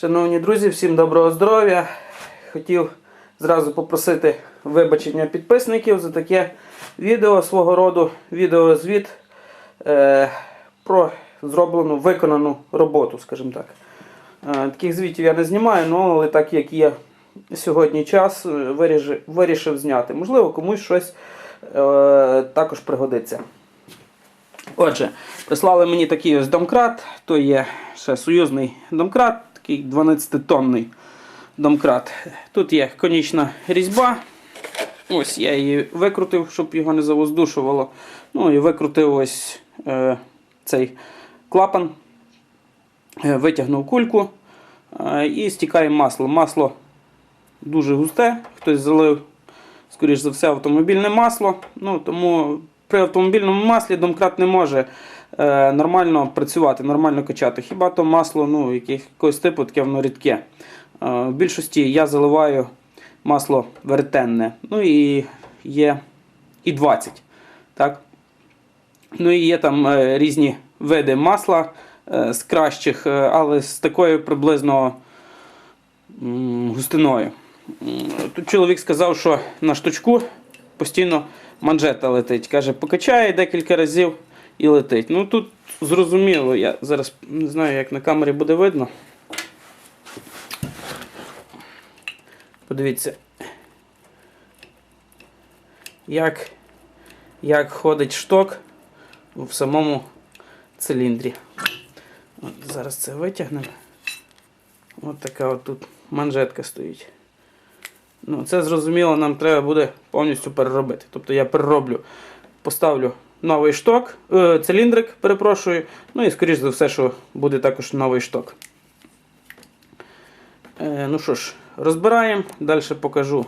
Шановні друзі, всім доброго здоров'я. Хотів зразу попросити вибачення підписників за таке відео свого роду, відеозвіт е, про зроблену виконану роботу, скажімо так. Е, таких звітів я не знімаю, ну, але так як є сьогодні час, е, вирішив, вирішив зняти. Можливо, комусь щось е, також пригодиться. Отже, прислали мені такий ось домкрат, то є ще союзний домкрат, такий 12-тонний домкрат. Тут є конічна різьба. Ось я її викрутив, щоб його не завоздушувало. Ну і викрутив ось е, цей клапан, е, витягнув кульку е, і стікає масло. Масло дуже густе, хтось залив, скоріш за все, автомобільне масло. Ну, тому при автомобільному маслі домкрат не може е, нормально працювати, нормально качати. Хіба то масло ну, якогось типу таке воно рідке. Е, в більшості я заливаю масло веретенне. Ну і є і 20. Так? Ну і є там е, різні види масла з кращих, але з такою приблизно густиною. Тут чоловік сказав, що на штучку постійно манжета летить. Каже, покачає декілька разів і летить. Ну тут зрозуміло, я зараз не знаю, як на камері буде видно. Подивіться, як, як ходить шток в самому циліндрі. От зараз це витягнемо. От така от тут манжетка стоїть. Ну, це зрозуміло, нам треба буде повністю переробити. Тобто я перероблю, поставлю новий шток, е, циліндрик, перепрошую. Ну і скоріш за все, що буде також новий шток. Е, ну що ж, розбираємо, далі покажу.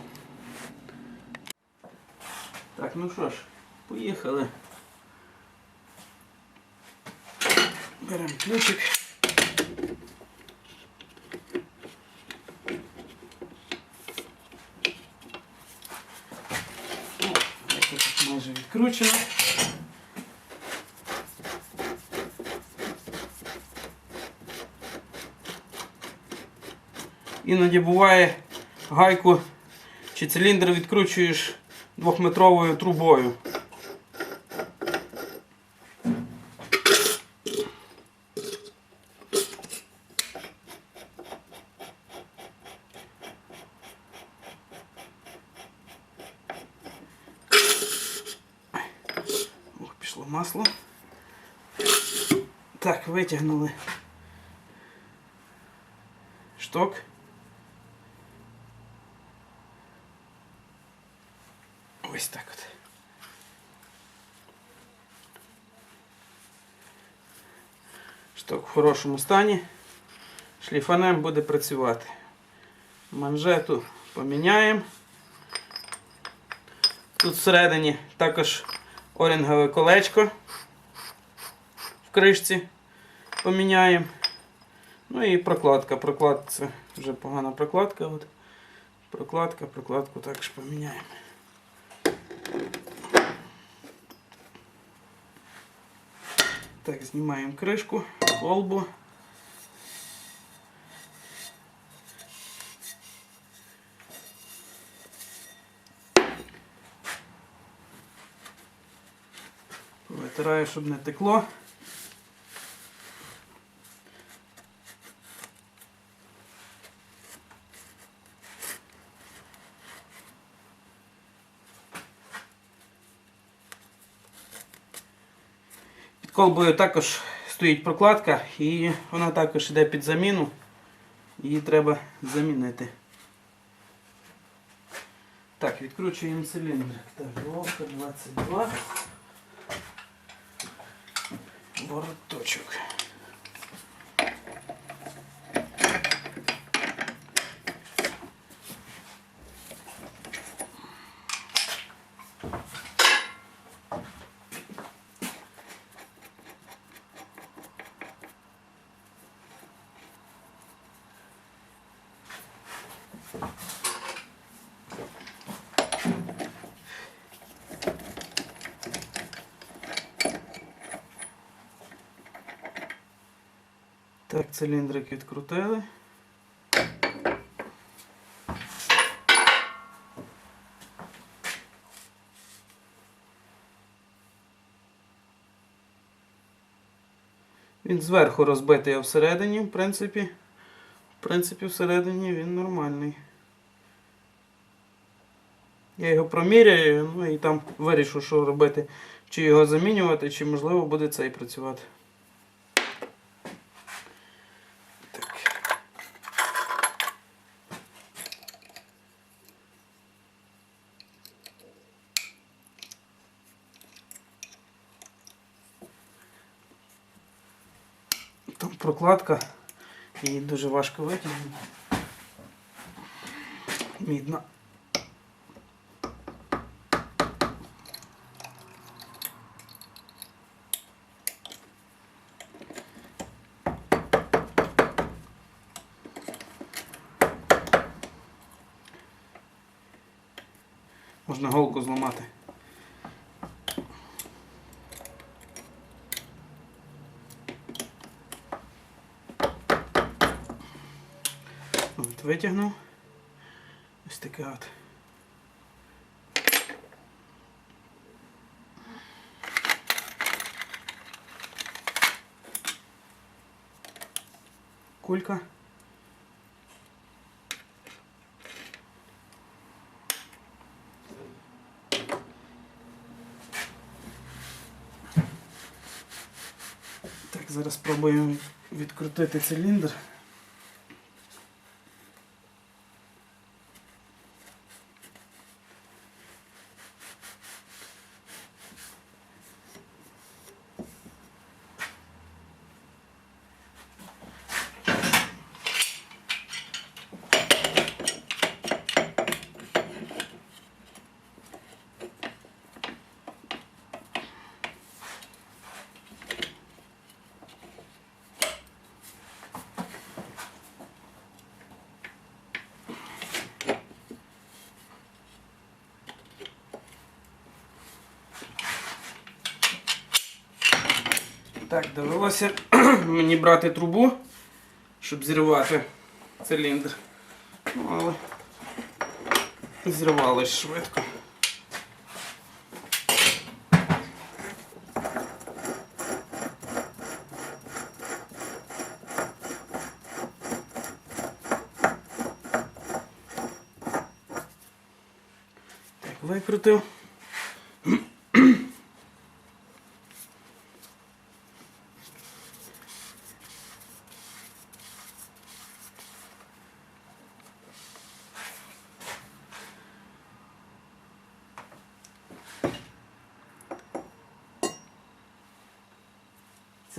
Так, ну що ж, поїхали. Беремо ключик. О, як тут майже відкручено. Іноді буває гайку чи циліндр відкручуєш двохметровою трубою. Ох, пішло масло. Так, витягнули шток. Ось так от. Шток в хорошому стані. Шліфанем буде працювати. Манжету поміняємо. Тут всередині також орінгове колечко в кришці поміняємо. Ну і прокладка. Прокладка це вже погана прокладка. От. Прокладка, прокладку також поміняємо. Так, знімаємо кришку, колбу. Витираю, щоб не текло. Колбою також стоїть прокладка і вона також йде під заміну. Її треба замінити. Так, відкручуємо циліндрик. Так, головка 22. Вороточок. Так, циліндрик відкрутили. Він зверху розбитий, а всередині, в принципі, в принципі, всередині він нормальний. Я його проміряю, ну і там вирішу, що робити, чи його замінювати, чи можливо буде цей працювати. Прокладка, її дуже важко витягнути. Мідна. Можна голку зламати. От витягнув. Ось таке от. Кулька. Так, зараз спробуємо відкрутити циліндр. Так, довелося мені брати трубу, щоб зірвати циліндр. Ну, але зірвалось швидко. Так, викрутив.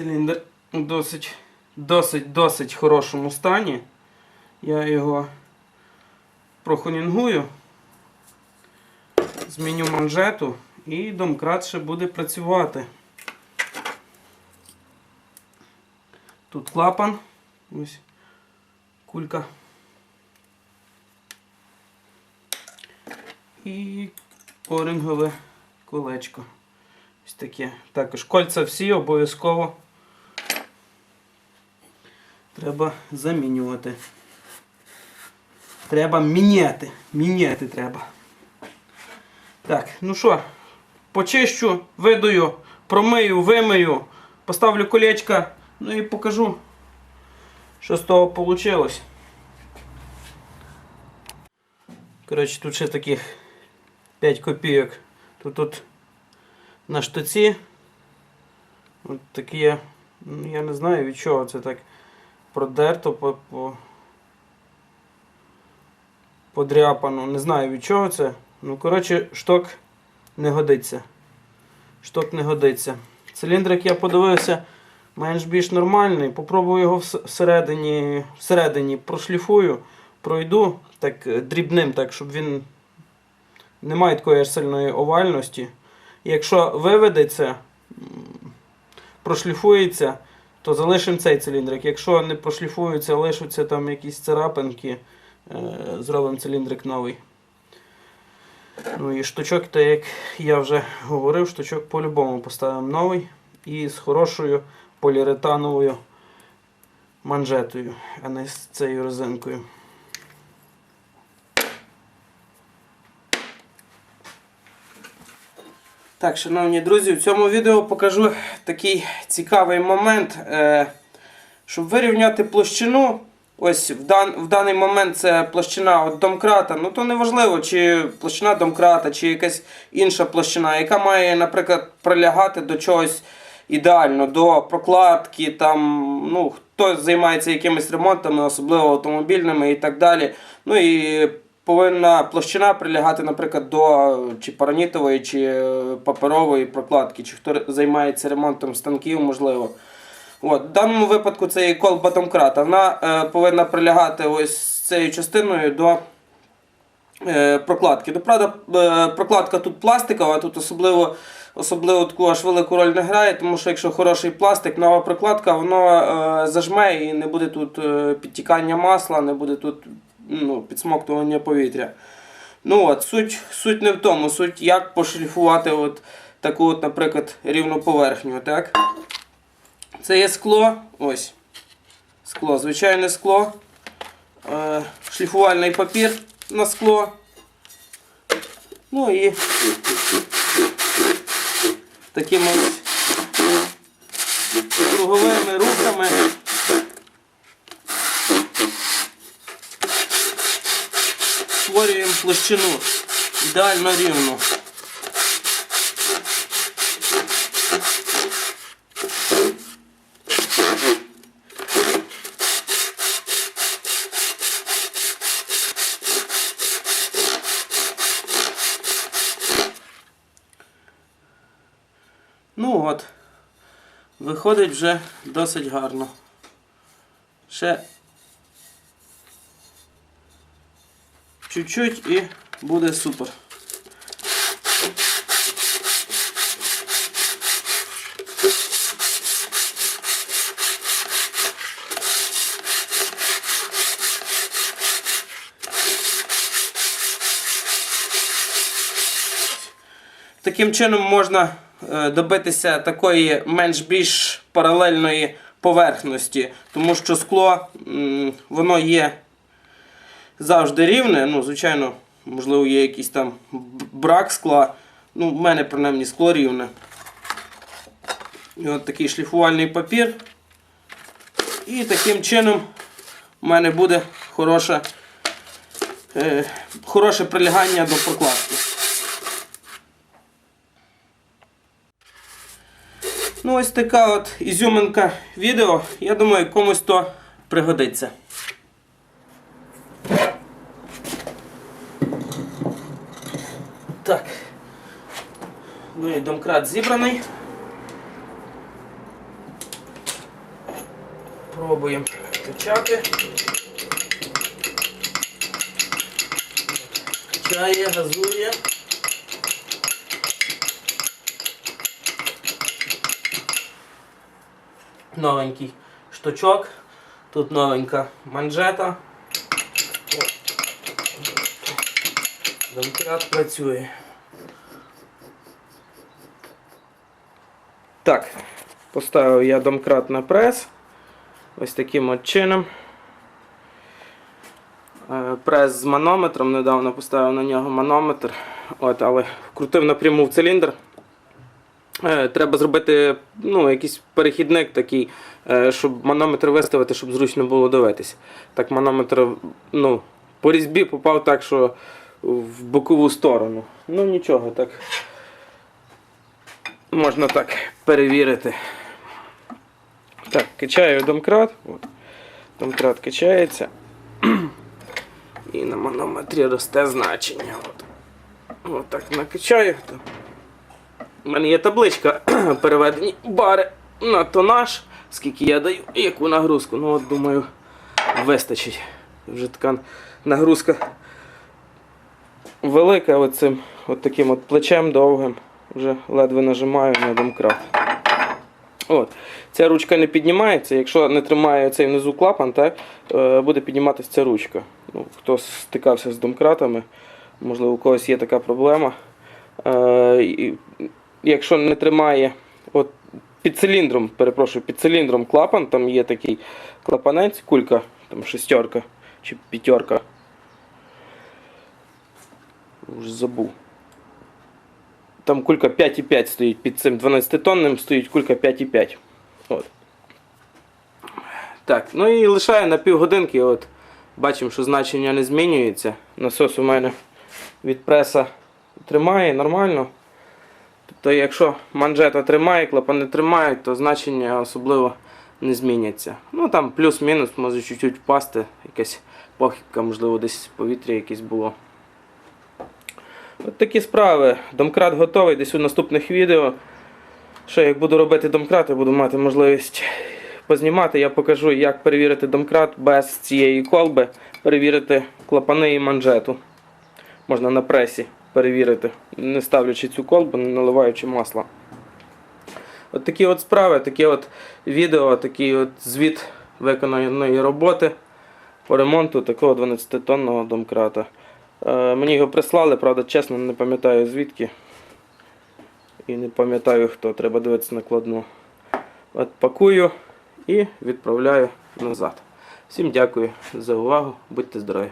Циліндр у досить, досить, досить хорошому стані. Я його прохонінгую, зміню манжету і домкрат ще буде працювати. Тут клапан, ось кулька. І орингове колечко. Ось таке. Також кольця всі обов'язково треба замінювати. Треба міняти. Міняти треба. Так, ну що, почищу, видаю, промию, вимию, поставлю колечка, ну і покажу, що з того вийшло. Коротше, тут ще таких 5 копійок. Тут тут на штаці. От такі, ну, я не знаю від чого це так продерто по, по подряпано. Не знаю від чого це. Ну, коротше, шток не годиться. Шток не годиться. Циліндр, як я подивився, менш більш нормальний. Попробую його всередині, всередині прошліфую, пройду так е, дрібним, так, щоб він не має такої сильної овальності. Якщо виведеться, прошліфується, то залишимо цей циліндрик. Якщо не пошліфуються лишаться там якісь царапинки, е, зробимо циліндрик новий. Ну і штучок, так як я вже говорив, штучок по-любому поставимо новий і з хорошою поліуретановою манжетою, а не з цією резинкою. Так, шановні друзі, в цьому відео покажу такий цікавий момент. Е, щоб вирівняти площину, ось в, дан, в даний момент це площина от домкрата, ну то не важливо, чи площина домкрата, чи якась інша площина, яка має, наприклад, прилягати до чогось ідеально, до прокладки, там, ну, хто займається якимись ремонтами, особливо автомобільними і так далі. Ну і повинна площина прилягати, наприклад, до чи паранітової, чи е, паперової прокладки, чи хто займається ремонтом станків, можливо. От, в даному випадку це є колба домкрата. Вона е, повинна прилягати ось цією частиною до е, прокладки. Ну, правда, е, прокладка тут пластикова, тут особливо, особливо таку аж велику роль не грає, тому що якщо хороший пластик, нова прокладка, воно е, зажме і не буде тут е, підтікання масла, не буде тут ну, підсмоктування повітря. Ну от, суть, суть не в тому, суть як пошліфувати от таку, от, наприклад, рівну поверхню. Так? Це є скло. Ось. Скло, звичайне скло. Е, шліфувальний папір на скло. Ну і такими ось круговими рухами. Площину ідеально рівну. Ну от, виходить вже досить гарно. Ще чуть-чуть і буде супер. Таким чином можна е, добитися такої менш-більш паралельної поверхності, тому що скло воно є завжди рівне. Ну, звичайно, можливо, є якийсь там брак скла. Ну, в мене принаймні скло рівне. І от такий шліфувальний папір. І таким чином у мене буде хороше, е, хороше прилягання до прокладки. Ну, ось така от ізюминка відео. Я думаю, комусь то пригодиться. Так. Ну зібраний. Пробуємо качати. Качає, газує. Новенький штучок. Тут новенька манжета. Домкрат працює. Так, поставив я домкрат на прес. Ось таким от чином. Е, Прес з манометром, недавно поставив на нього манометр, от, але вкрутив напряму в циліндр. Е, Треба зробити ну, якийсь перехідник такий, е, щоб манометр виставити, щоб зручно було дивитися. Так манометр ну, по різьбі попав так, що в бокову сторону. Ну нічого, так. Можна так перевірити. Так, качаю домкрат. От. Домкрат качається. І на манометрі росте значення. От. От так накачаю. У мене є табличка переведені бари на тонаж, скільки я даю і яку нагрузку. Ну от думаю, вистачить. Вже така нагрузка велика оцим от таким от плечем довгим. Вже ледве нажимаю на домкрат. От. Ця ручка не піднімається, якщо не тримає цей внизу клапан, так, е, буде підніматися ця ручка. Ну, хто стикався з домкратами, можливо, у когось є така проблема. Е, якщо не тримає от, під циліндром, перепрошую, під циліндром клапан, там є такий клапанець, кулька, там шестерка чи п'ятерка. Вже забув. Там кулька 5,5 стоїть під цим 12-тонним, стоїть кулька 5,5. От. Так, ну і лишаю на півгодинки. От. Бачимо, що значення не змінюється. Насос у мене від преса тримає нормально. Тобто, якщо манжета тримає, клапани тримають, то значення особливо не зміняться. Ну там плюс-мінус, може чуть-чуть впасти, якась похибка, можливо, десь повітря якесь було. От такі справи. Домкрат готовий, десь у наступних відео. Ще як буду робити домкрат, я буду мати можливість познімати. Я покажу, як перевірити домкрат без цієї колби, перевірити клапани і манжету. Можна на пресі перевірити, не ставлячи цю колбу, не наливаючи масла. От такі от справи, такі от відео, такий от звіт виконаної роботи по ремонту такого 12-тонного домкрата. Е, мені його прислали, правда, чесно, не пам'ятаю звідки. І не пам'ятаю хто, треба дивитися накладну. От пакую і відправляю назад. Всім дякую за увагу, будьте здорові!